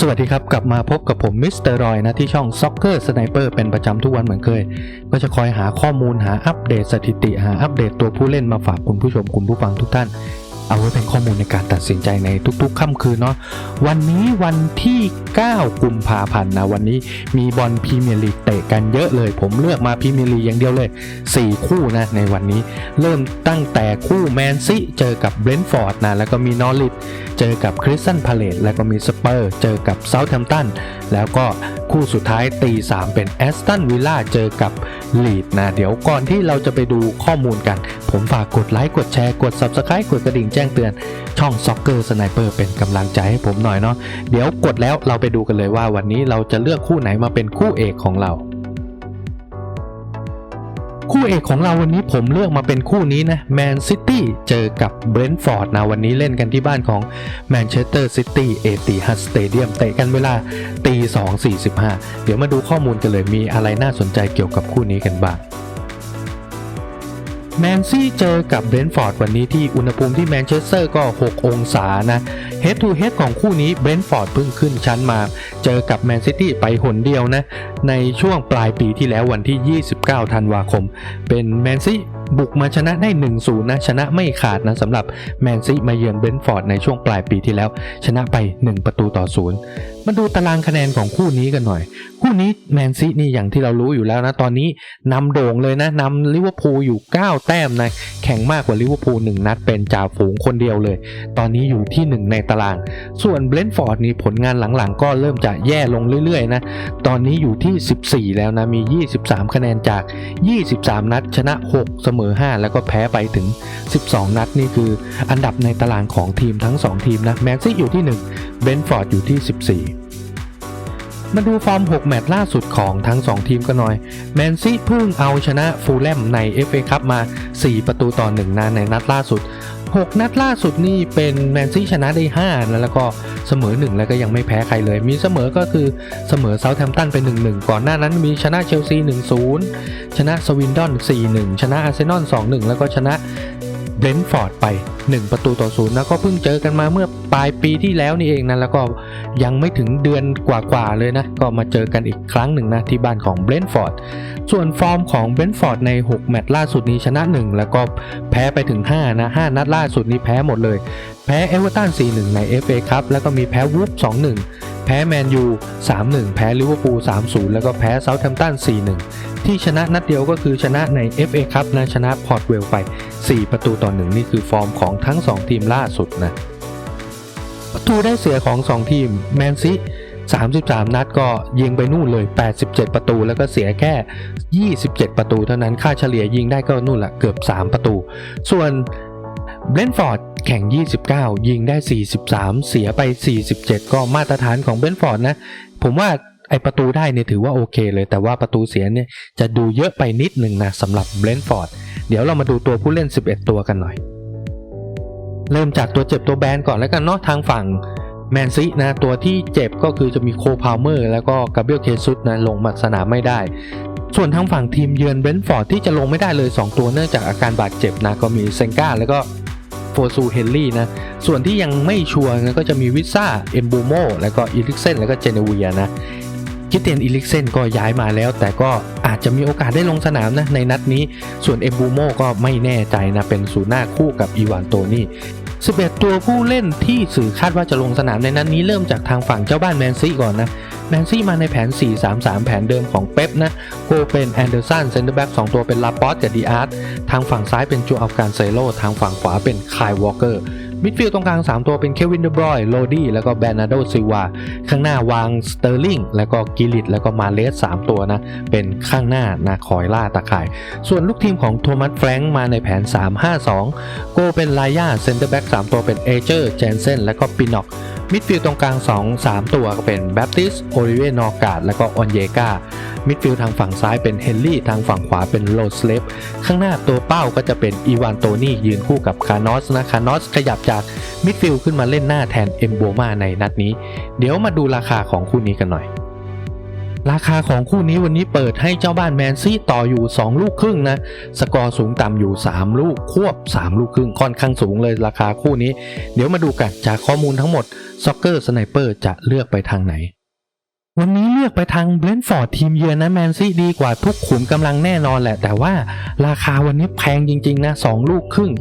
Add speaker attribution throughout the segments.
Speaker 1: สวัสดีครับกลับมาพบกับผมมิสเตอร์รอยนะที่ช่อง Soccer Sniper เป็นประจำทุกวันเหมือนเคย ก็จะคอยหาข้อมูลหาอัปเดตสถิติหาอัปเดตตัวผู้เล่นมาฝากคุณผู้ชมคุณผู้ฟังทุกท่าน เอาไว้เป็นข้อมูลในการตัดสินใจในทุกๆค่ำคืนเนาะวันนี้วันที่ 9 กุมภาพันธ์นะวันนี้มีบอลพรีเมียร์ลีกเตะกันเยอะเลย ผมเลือกมาพรีเมียร์ลีกอย่างเดียวเลย 4 คู่นะในวันนี้เริ่มตั้งแต่คู่แมนซีเจอกับเบรนท์ฟอร์ดนะแล้วก็มีนอริทเจอกับคริสตันพาเลตแล้วก็มีสเปอร์เจอกับเซาท์แฮมป์ตัน แล้วก็คู่สุดท้ายตี 3 เป็นแอสตันวิลล่าเจอกับลีดนะเดี๋ยวก่อนที่เราจะไปดูข้อมูลกัน ผมฝากกดไลค์กดแชร์กด Subscribe กดกระดิ่งแจ้งเตือนช่องซ็อกเกอร์สไนเปอร์เป็นกำลังใจให้ผมหน่อยเนาะเดี๋ยวกดแล้วเราไปดูกันเลยว่าวันนี้เราจะเลือกคู่ไหนมาเป็นคู่เอกของเรา คู่เอกของเราวันนี้ผมเลือกมาเป็นคู่นี้นะแมนซิตี้เจอกับเบรนท์ฟอร์ดนะวันนี้เล่นกันที่บ้านของแมนเชสเตอร์ซิตี้เอติฮัดสเตเดียมเตะกันเวลาตี2 45เดี๋ยวมาดูข้อมูลกันเลยมีอะไรน่าสนใจเกี่ยวกับคู่นี้กันบ้างแมนซี่เจอกับเบรนท์ฟอร์ดวันนี้ที่อุณหภูมิที่แมนเชสเตอร์ก็ 6 องศานะ เฮดทูเฮดของคู่นี้เบรนท์ฟอร์ดเพิ่งขึ้นชั้นมา เจอกับแมนซิตี้ไปหนเดียวนะ ในช่วงปลายปีที่แล้ววันที่ 29 ธันวาคม เป็นแมนซี บุกมาชนะได้1-0นะ ชนะไม่ขาดนะสำหรับแมนซีมาเยือนเบนท์ฟอร์ดในช่วงปลายปีที่แล้ว ชนะไป 1 ประตูต่อศูนย์มาดูตารางคะแนนของคู่นี้กันหน่อย คู่นี้แมนซีนี่อย่างที่เรารู้อยู่แล้วนะ ตอนนี้นำโด่งเลยนะนำลิเวอร์พูลอยู่ 9 แต้มนะแข่งมากกว่าลิเวอร์พูล1นัดเป็นจ่าฝูงคนเดียวเลย ตอนนี้อยู่ที่ 1 ในตาราง ส่วนเบนท์ฟอร์ดนี่ผลงานหลังๆ ก็เริ่มจะแย่ลงเรื่อยๆนะตอนนี้อยู่ที่ 14 แล้วนะมี 23 คะแนนจาก 23 นัดชนะ 6 เสมอ5 แล้วก็แพ้ไปถึง 12 นัดนี่คืออันดับในตารางของทีมทั้ง 2 ทีมนะแมนซี่อยู่ที่1เบนฟอร์ดอยู่ที่ 14มาดูฟอร์ม 6 แมตช์ล่าสุดของทั้ง 2 ทีมกันหน่อย แมนซีเพิ่งเอาชนะฟูลแลมใน FA คัพมา 4 ประตูต่อ 1 นะในนัดล่าสุด 6 นัดล่าสุดนี่เป็นแมนซีชนะได้5แล้วแล้วก็เสมอ 1 แล้วก็ยังไม่แพ้ใครเลย มีเสมอก็คือเสมอเซาท์แฮมป์ตันเป็น1-1 ก่อนหน้านั้นมีชนะเชลซี 1-0 ชนะสวินดอน 4-1 ชนะอาร์เซนอล 2-1 แล้วก็ชนะ เบรนท์ฟอร์ดไป 1 ประตูต่อศูนย์แล้วก็เพิ่งเจอกันมาเมื่อปลายปีที่แล้วนี่เองนะแล้วก็ยังไม่ถึงเดือนกว่าๆเลยนะ ก็มาเจอกันอีกครั้งหนึ่งนะที่บ้านของเบรนท์ฟอร์ดส่วนฟอร์มของเบรนท์ฟอร์ดใน 6 แมตช์ล่าสุดนี้ชนะ 1 แล้วก็แพ้ไปถึง 5 นะ 5 นัดล่าสุดนี้แพ้หมดเลย แพ้เอเวอร์ตัน 4-1 ใน FA ครับแล้วก็มีแพ้วูฟ2-1 แพ้แมนยู 3-1 แพ้ลิเวอร์พูล 3-0 แล้วก็แพ้เซาท์แฮมป์ตัน 4-1 ที่ชนะนัดเดียวก็คือชนะใน FA ครับนะชนะพอร์ตเวลไป 4 ประตูต่อ1นี่คือฟอร์มของทั้ง 2 ทีมล่าสุดนะประตูได้เสียของ 2 ทีมแมนซี33 นัดก็ยิงไปนู่นเลย 87 ประตู แล้วก็เสียแค่ 27 ประตู เท่านั้นค่าเฉลี่ยยิงได้ก็นู่นละเกือบ 3 ประตู ส่วนเบนฟอร์ดแข่ง 29 ยิงได้ 43 เสียไป 47 ก็มาตรฐานของเบนฟอร์ดนะ ผมว่า ไอประตูได้เนี่ยถือว่าโอเคเลย แต่ว่าประตูเสียเนี่ยจะดูเยอะไปนิดหนึ่งนะสำหรับเบรนท์ฟอร์ดเดี๋ยวเรามาดูตัวผู้เล่น 11 ตัวกันหน่อย เริ่มจากตัวเจ็บตัวแบนก่อนแล้วกันเนาะทางฝั่งแมนซีนะตัวที่เจ็บก็คือจะมีโคพาวเมอร์แล้วก็กาเบรียลเคซุสนะลงมาสนามไม่ได้ ส่วนทางฝั่งทีมเยือนเบรนท์ฟอร์ดที่จะลงไม่ได้เลย 2 ตัวเนื่องจากอาการบาดเจ็บนะก็มีเซงกาแล้วก็โฟซูเฮนรี่นะ ส่วนที่ยังไม่ชัวร์นะก็จะมีวิซ่า เอมบูโม แล้วก็อีลิกเซน แล้วก็เจเนเวียนะ คิเตียนอีลิกเซนก็ย้ายมาแล้ว แต่ก็อาจจะมีโอกาสได้ลงสนามนะในนัดนี้ ส่วนเอมบูโมก็ไม่แน่ใจนะเป็นศูนย์หน้าคู่กับอีวานโตนี่11 ตัวผู้เล่นที่สื่อคาดว่าจะลงสนามในนั้นนี้เริ่มจากทางฝั่งเจ้าบ้านแมนซี่ก่อนนะ แมนซี่มาในแผน 4-3-3 แผนเดิมของเป๊ปนะ โกเป็นแอนเดอร์สันเซนเตอร์แบ็ก2ตัวเป็นลาปอสกับดีอาร์ตทางฝั่งซ้ายเป็นจูอัลการเซโลทางฝั่งขวาเป็นคายวอลเกอร์ มิดฟิลด์ตรงกลาง 3 ตัวเป็นเควินเดบรอยโรดี้แล้วก็แบรนาโดซิวาข้างหน้าวางสเตอร์ลิงแล้วก็กิลิตแล้วก็มาเลส3ตัวนะ เป็นข้างหน้านะคอยล่าตะข่าย ส่วนลูกทีมของโทมัสแฟรงค์มาในแผน 3-5-2 โกเป็นไลย่าเซนเตอร์แบ็ก3ตัวเป็นเอเจอร์เจนเซนและก็ปินอก มิดฟิลด์ตรงกลาง 2 3 ตัวก็เป็นแบปติสโอลิเวนอร์กาดและก็ออนเยกามิดฟิลด์ทางฝั่งซ้ายเป็นเฮนรี่ทางฝั่งขวาเป็นโรสเลฟข้างหน้าตัวเป้าก็จะเป็นอีวานโตนี่ยืนคู่กับคานอสนะคานอสขยับจากมิดฟิลด์ขึ้นมาเล่นหน้าแทนเอมโบมาในนัดนี้ เดี๋ยวมาดูราคาของคู่นี้กันหน่อย ราคาของคู่นี้วันนี้เปิดให้เจ้าบ้านแมนซี่ต่ออยู่ 2 ลูกครึ่งนะ สกอร์สูงต่ำอยู่ 3 ลูกควบ 3 ลูกครึ่งค่อนข้างสูงเลยราคาคู่นี้ เดี๋ยวมาดูกันจากข้อมูลทั้งหมดซ็อกเกอร์สไนเปอร์จะเลือกไปทางไหน วันนี้เลือกไปทางเบรนท์ฟอร์ดทีมเยือนนะแมนซี่ดีกว่าทุกขุมกำลังแน่นอนแหละ แต่ว่าราคาวันนี้แพงจริงๆนะ2ลูกครึ่ง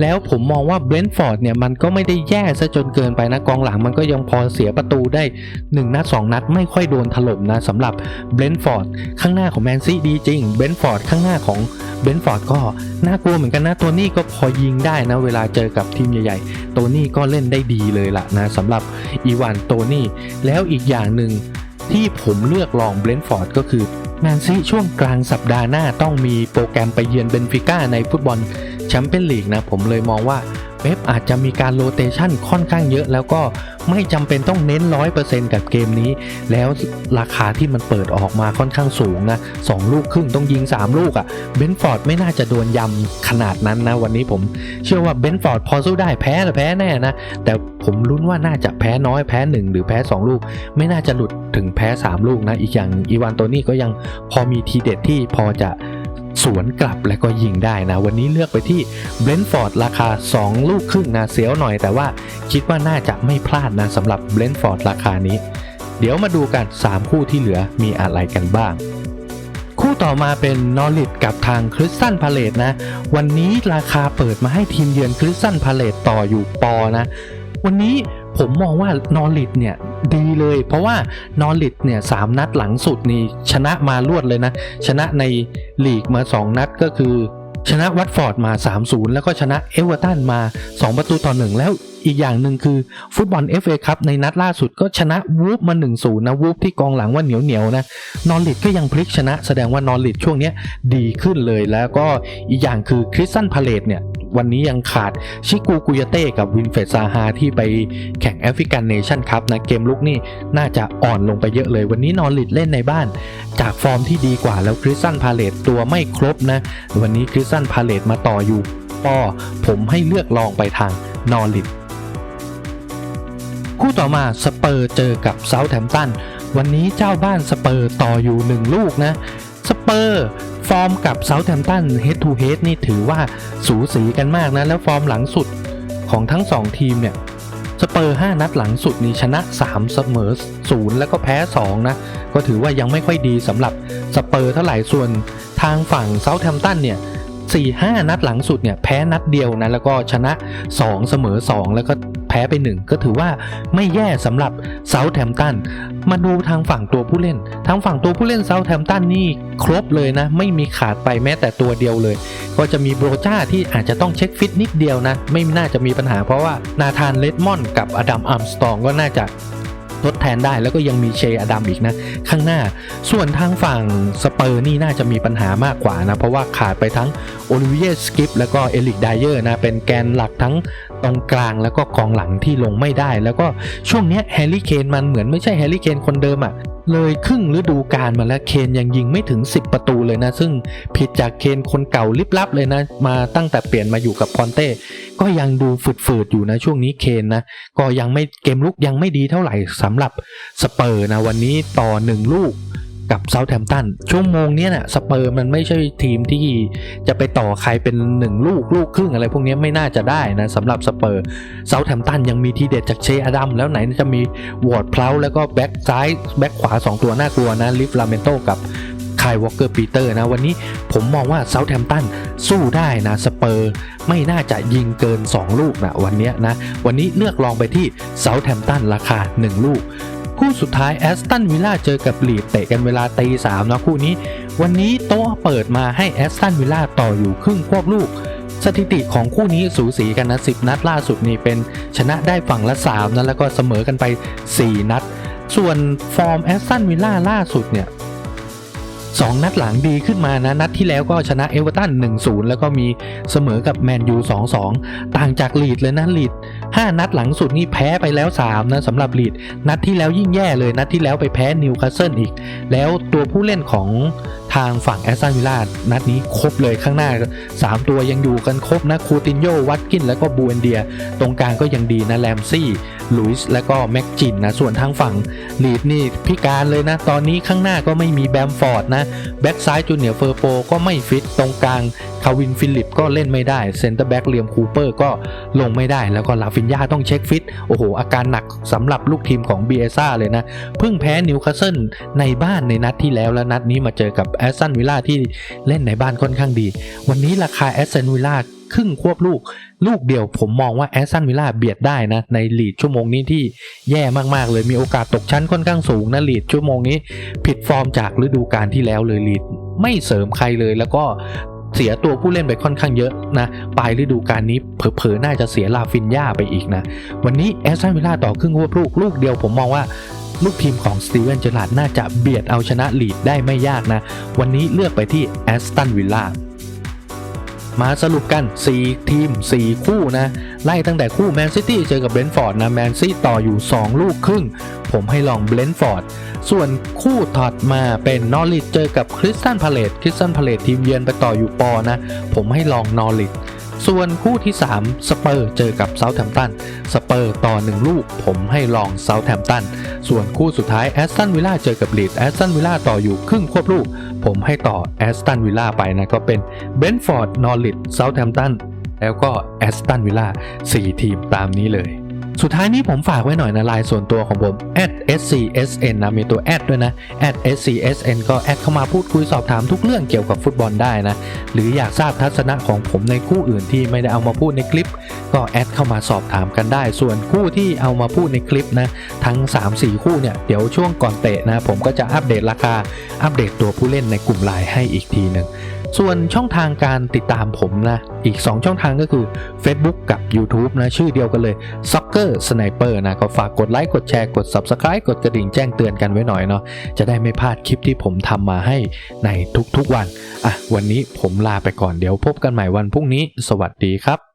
Speaker 1: แล้วผมมองว่าเบรนท์ฟอร์ดเนี่ยมันก็ไม่ได้แย่ซะจนเกินไปนะกองหลังมันก็ยังพอเสียประตูได้ 1 นัด 2 นัดไม่ค่อยโดนถล่มนะสำหรับเบรนท์ฟอร์ดข้างหน้าของแมนซี่ดีจริงเบรนท์ฟอร์ดข้างหน้าของเบรนท์ฟอร์ดก็น่ากลัวเหมือนกันนะตัวนี้ก็พอยิงได้นะเวลาเจอกับทีมใหญ่ๆตัวนี้ก็เล่นได้ดีเลยล่ะนะสำหรับอีวานโตนี่แล้วอีกอย่างหนึ่ง ที่ผมเลือกลองเบรนท์ฟอร์ดก็คือแมนซีช่วงกลางสัปดาห์หน้าต้องมีโปรแกรมไปเยือนเบนฟิก้าในฟุตบอลแชมเปี้ยนลีกนะ ผมเลยมองว่า เป๊ปอาจจะมีการโรเตชันค่อนข้างเยอะ แล้วก็ไม่จำเป็นต้องเน้น 100%กับเกมนี้ แล้วราคาที่มันเปิดออกมาค่อนข้างสูงนะสองลูกครึ่งต้องยิง 3 ลูกอะ่ะเบนฟอร์ดไม่น่าจะโดนยำขนาดนั้นนะ วันนี้ผมเชื่อว่าเบนฟอร์ดพอสู้ได้แพ้หรือแพ้แน่นะ แต่ผมลุ้นว่าน่าจะแพ้น้อยแพ้ 1 หรือแพ้ 2 ลูก ไม่น่าจะหลุดถึงแพ้ 3 ลูกนะอีกอย่างอีวานโตนี่ก็ยังพอมีทีเด็ดที่พอจะ สวนกลับและก็ยิงได้นะ วันนี้เลือกไปที่เบรนท์ฟอร์ดราคา 2 ลูกครึ่งนะเสียวหน่อย แต่ว่าคิดว่าน่าจะไม่พลาดนะสำหรับเบรนท์ฟอร์ดราคานี้ เดี๋ยวมาดูกัน 3 คู่ที่เหลือมีอะไรกันบ้างคู่ต่อมาเป็นนอริทกับทางคริสตันพาเลตนะ วันนี้ราคาเปิดมาให้ทีมเยือนคริสตันพาเลตต่ออยู่ปอนะ วันนี้ ผมมองว่านอริทเนี่ยดีเลย เพราะว่านอริทเนี่ยสามนัดหลังสุดนี่ชนะมารวดเลยนะ ชนะในลีกมา 2 นัดก็คือ ชนะวัตฟอร์ดมา 3-0 แล้วก็ชนะเอเวอร์ตันมา 2 ประตูต่อ1แล้วอีกอย่างหนึ่งคือฟุตบอล FA คัพในนัดล่าสุดก็ชนะวูฟมา1-0นะวูฟที่กองหลังว่าเหนียวเหนียวนะนอริทก็ยังพลิกชนะ แสดงว่านอริทช่วงนี้ดีขึ้นเลยแล้วก็อีกอย่างคือคริสตันพาเลตเนี่ย วันนี้ยังขาดชิกูกุยาเต้กับวินเฟรดซาฮาที่ไปแข่งแอฟริกันเนชั่นคัพนะเกมลุกนี่น่าจะอ่อนลงไปเยอะเลย วันนี้นอริทเล่นในบ้าน จากฟอร์มที่ดีกว่าแล้วคริสตันพาเลตตัวไม่ครบนะ วันนี้คริสตันพาเลตมาต่ออยู่ปอผมให้เลือกลองไปทางนอริทคู่ต่อมาสเปอร์เจอกับเซาท์แ m ม t ตันวันนี้เจ้าบ้านสเปอร์ต่ออยู่ 1 ลูกนะ สเปอร์ฟอร์มกับเซาท์แ m ม t ตัน head to head นี่ถือว่าสูสีกันมากนะ แล้วฟอร์มหลังสุดของทั้ง 2 ทีมเนี่ยสเปอร์ 5 นัดหลังสุดนี่ชนะ 3 เสมอ 0 แล้วก็แพ้ 2 นะ ก็ถือว่ายังไม่ค่อยดีสำหรับสเปอร์เท่าไหร่ส่วนทางฝั่งเซาท์แ m ม t ตันเนี่ย4 5 นัดหลังสุดเนี่ยแพ้นัดเดียวนะ แล้วก็ชนะ 2 เสมอ 2 แล้วก็ แพ้ไป1ก็ถือว่าไม่แย่สำหรับเซาท์แ m มตันมาดูทางฝั่งตัวผู้เล่น ทางฝั่งตัวผู้เล่นเซาท์แ m มตันนี่ครบเลยนะ ไม่มีขาดไปแม้แต่ตัวเดียวเลย ก็จะมีโบรจ้าที่อาจจะต้องเช็คฟิตนิดเดียวนะ ไม่น่าจะมีปัญหาเพราะว่านาธานเลดมอนกับอดัมอัมสตองก็น่าจะทดแทนได้แล้วก็ยังมีเชอดัมอีกนะ ข้างหน้า ส่วนทางฝั่งสเปอร์นี่น่าจะมีปัญหามากกว่านะ เพราะว่าขาดไปทั้งโอลิเวียสกิปแล้วก็เอลิกไดเยอร์นะ เป็นแกนหลักทั้ง ตรงกลางแล้วก็กองหลังที่ลงไม่ได้ แล้วก็ช่วงนี้แฮร์รี่เคนมันเหมือนไม่ใช่แฮร์รี่เคนคนเดิมอะ่ะเลยครึ่งฤดูกาลมาแล้วเคนยังยิงไม่ถึง 10 ประตูเลยนะ ซึ่งผิดจากเคนคนเก่าลิบลับเลยนะ มาตั้งแต่เปลี่ยนมาอยู่กับคอนเต้ก็ยังดูฝืดๆอยู่นะช่วงนี้เคนนะ ก็ยังไม่เกมลุกยังไม่ดีเท่าไหร่สำหรับสเปอร์นะวันนี้ต่อหนึ่งลูก กับเซาท์แ m ม t ตันชั่วโมงนี้นะ่ะสเปอร์มันไม่ใช่ทีมที่จะไปต่อใครเป็นหนึ่งลูกลูกครึ่งอะไรพวกนี้ไม่น่าจะได้นะสำหรับสเปอร์เซาท์แ m ม t ตันยังมีทีเด็ดจากเชอดัมแล้วไหนจะมีวอร์ดพลาแล้วก็แบ็กซ้ายแบ็กขวา 2 ตัวน่ากลัวนะลิฟลาเมนโตกับคายวอลเกอร์ปีเตอร์นะ วันนี้ผมมองว่าเซาท์แ m ม t ตันสู้ได้นะสเปอร์ไม่น่าจะยิงเกิน 2 ลูกนะวันนี้นะ วันนี้เลือกลองไปที่เซาท์แ m ม t ตันราคา 1 ลูก คู่สุดท้ายแอสตันวิลล่าเจอกับลีดเตะกันเวลาตีสามนะคู่นี้ วันนี้โต๊ะเปิดมาให้แอสตันวิลล่าต่ออยู่ครึ่งควบลูก สถิติของคู่นี้สูสีกันนะ10 นัดล่าสุดนี่เป็นชนะได้ฝั่งละ3นะแล้วก็เสมอกันไป 4 นัด ส่วนฟอร์มแอสตันวิลล่าล่าสุดเนี่ย สองนัดหลังดีขึ้นมานะ นัดที่แล้วก็ชนะเอเวอร์ตัน1-0 แล้วก็มีเสมอกับแมนยู2-2 ต่างจากลีดเลยนะลีด5 นัดหลังสุดนี่แพ้ไปแล้ว 3 นะสำหรับลีดนัดที่แล้วยิ่งแย่เลยนัดที่แล้วไปแพ้นิวคาสเซิลอีก แล้วตัวผู้เล่นของ ทางฝั่งแอสตันวิลล่านัดนี้ครบเลยข้างหน้า 3 ตัวยังอยู่กันครบนะคูตินโยวัตกินแล้วก็บูเอนเดีย ตรงกลางก็ยังดีนะแลมซี่ลุยส์และก็แม็กจินนะส่วนทางฝั่งลีดนี่พิการเลยนะ ตอนนี้ข้างหน้าก็ไม่มีแบมฟอร์ดนะแบ็กซ้ายจูเนียร์เฟอร์โปก็ไม่ฟิตตรงกลางคาวินฟิลิปก็เล่นไม่ได้เซนเตอร์แบ็กเลียมคูเปอร์ก็ลงไม่ได้แล้วก็ลาฟินยาต้องเช็คฟิต โอ้โห อาการหนักสำหรับลูกทีมของเบียซ่าเลยนะ เพิ่งแพ้นิวคาสเซิลในบ้านในนัดที่แล้วแล้วนัดนี้มาเจอกับแอสตันวิลล่าที่เล่นในบ้านค่อนข้างดี วันนี้ราคาแอสตันวิลล่าครึ่งควบลูก ลูกเดียวผมมองว่าแอสตันวิลล่าเบียดได้นะ ในลีดชั่วโมงนี้ที่แย่มาก ๆ เลยมีโอกาสตกชั้นค่อนข้างสูงนะลีดชั่วโมงนี้ ผิดฟอร์มจากฤดูกาลที่แล้วเลยลีดไม่เสริมใครเลยแล้วก็ เสียตัวผู้เล่นไปค่อนข้างเยอะนะปลายฤดูกาลนี้เผลอๆน่าจะเสียลาฟินยาไปอีกนะ วันนี้แอสตันวิลล่าต่อครึ่งควลูกลูกเดียวผมมองว่าลูกทีมของสตีเวนเจอร์ลาดน่าจะเบียดเอาชนะลีดได้ไม่ยากนะ วันนี้เลือกไปที่แอสตันวิลล่า มาสรุปกัน 4 ทีม 4 คู่นะ ไล่ตั้งแต่คู่แมนซิตี้เจอกับเบรนฟอร์ดนะแมนซิตี้ต่ออยู่ 2 ลูกครึ่ง ผมให้ลองเบรนฟอร์ดส่วนคู่ถัดมาเป็นนอริทเจอกับคริสตันพาเลตคริสตันพาเลตทีมเยือนไปต่ออยู่ปอนะ ผมให้ลองนอริท ส่วนคู่ที่ 3 สเปอร์เจอกับเซาท์แ m มตัน สเปอร์ต่อ 1 ลูก ผมให้ลองเซาท์แ m มตัน ส่วนคู่สุดท้ายแอสตันวิลล่าเจอกับลีดแอสตันวิลล่าต่ออยู่ครึ่งควบลูก ผมให้ต่อแอสตันวิลล่าไปนะก็เป็นเบนฟอร์ดนอริทเซาท์แ m มตันแล้วก็แอสตันวิลล่า4ทีมตามนี้เลย สุดท้ายนี้ผมฝากไว้หน่อยนะไลน์ส่วนตัวของผม @scsn นะมีตัวแด้วยนะ @scsn ก็แอดเข้ามาพูดคุยสอบถามทุกเรื่องเกี่ยวกับฟุตบอลได้นะ หรืออยากทราบทัศนะของผมในคู่อื่นที่ไม่ได้เอามาพูดในคลิป ก็แอดเข้ามาสอบถามกันได้ ส่วนคู่ที่เอามาพูดในคลิปนะ ทั้ง 3-4 คู่เนี่ย เดี๋ยวช่วงก่อนเตะนะ ผมก็จะอัปเดตราคา อัปเดตตัวผู้เล่นในกลุ่มไลน์ให้อีกทีหนึ่ง ส่วนช่องทางการติดตามผมนะ อีก 2 ช่องทางก็คือ Facebook กับ YouTube นะ ชื่อเดียวกันเลย Soccer Sniper นะ ก็ฝากกดไลค์ กดแชร์ กด Subscribe กดกระดิ่งแจ้งเตือนกันไว้หน่อยเนาะ จะได้ไม่พลาดคลิปที่ผมทำมาให้ในทุกๆวัน อะ วันนี้ผมลาไปก่อนเดี๋ยวพบกันใหม่วันพรุ่งนี้ สวัสดีครับ